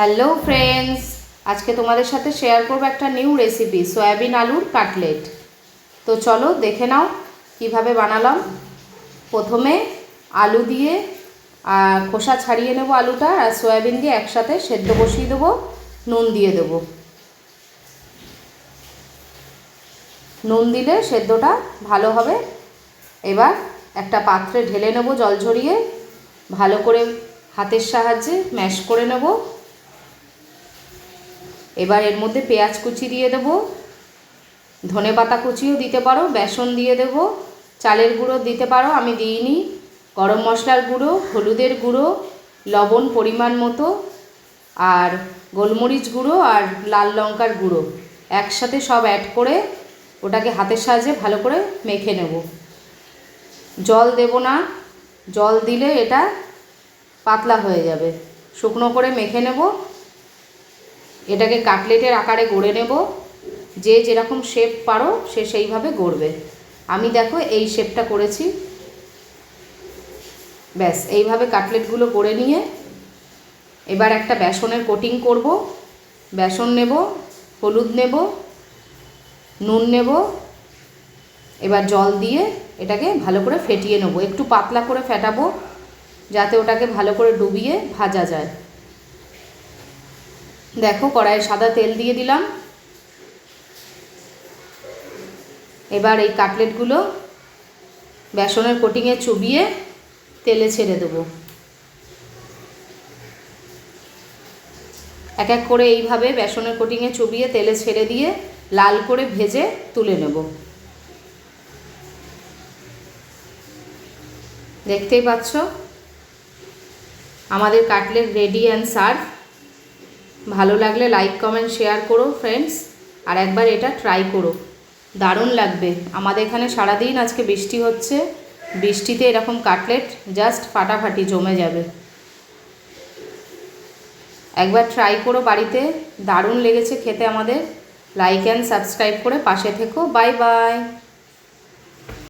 Hello friends আজকে তোমাদের সাথে শেয়ার করব একটা নিউ রেসিপি সয়াবিন আলুর কাটলেট তো চলো দেখে নাও কীভাবে বানালাম। প্রথমে আলু দিয়ে খোসা ছাড়িয়ে নেব আলুটা আর সয়াবিন দিয়ে একসাথে সেদ্ধ বসিয়ে দেবো, নুন দিয়ে দেবো। নুন দিলে সেদ্ধটা ভালো হবে। এবার একটা পাত্রে ঢেলে নেব জল ঝরিয়ে, ভালো করে হাতের সাহায্যে ম্যাশ করে নেব। এবার এর মধ্যে পেঁয়াজ কুচি দিয়ে দেবো। ধনে পাতা কুচিও দিতে পারো, বেসন দিয়ে দেব। চালের গুঁড়ো দিতে পারো, আমি দিইনি। গরম মশলার গুঁড়ো, হলুদের গুঁড়ো, লবণ পরিমাণ মতো, আর গোলমরিচ গুঁড়ো আর লাল লঙ্কার গুঁড়ো। একসাথে সব অ্যাড করে ওটাকে হাতের সাহায্যে ভালো করে মেখে নেব। জল দেব না। জল দিলে এটা পাতলা হয়ে যাবে। শুকনো করে মেখে নেব। এটাকে কাটলেটের আকারে গড়ে নেব। যে যেরকম শেপ পারো, সে সেইভাবে গড়বে। আমি দেখো এই শেপটা করেছি। ব্যাস, এইভাবে কাটলেটগুলো করে নিয়ে এবার একটা বেসনের কোটিং করব। বেসন নেব, হলুদ নেব, নুন নেব। এবার জল দিয়ে এটাকে ভালো করে ফেটিয়ে নেব। একটু পাতলা করে ফেটাবো, যাতে ওটাকে ভালো করে ডুবিয়ে ভাজা যায়। দেখো, কড়াইয়ে সাদা তেল দিয়ে দিলাম। এবার এই কাটলেটগুলো বেসনের কোটিংয়ে চুবিয়ে তেলে ছেড়ে দেবো। এক এক করে এইভাবে বেসনের কোটিংয়ে চুবিয়ে তেলে ছেড়ে দিয়ে লাল করে ভেজে তুলে নেব। দেখতেই পাচ্ছ? আমাদের কাটলেট রেডি অ্যান্ড সার্ভ ভালো লাগলে লাইক কমেন্ট শেয়ার করো ফ্রেন্ডস আর একবার এটা ট্রাই করো। দারুণ লাগবে। আমাদের এখানে সারাদিন আজকে বৃষ্টি হচ্ছে। বৃষ্টিতে এরকম কাটলেট জাস্ট ফাটাফাটি জমে যাবে। একবার ট্রাই করো বাড়িতে। দারুণ লেগেছে খেতে আমাদের। লাইক অ্যান্ড সাবস্ক্রাইব করে পাশে থেকো। Bye bye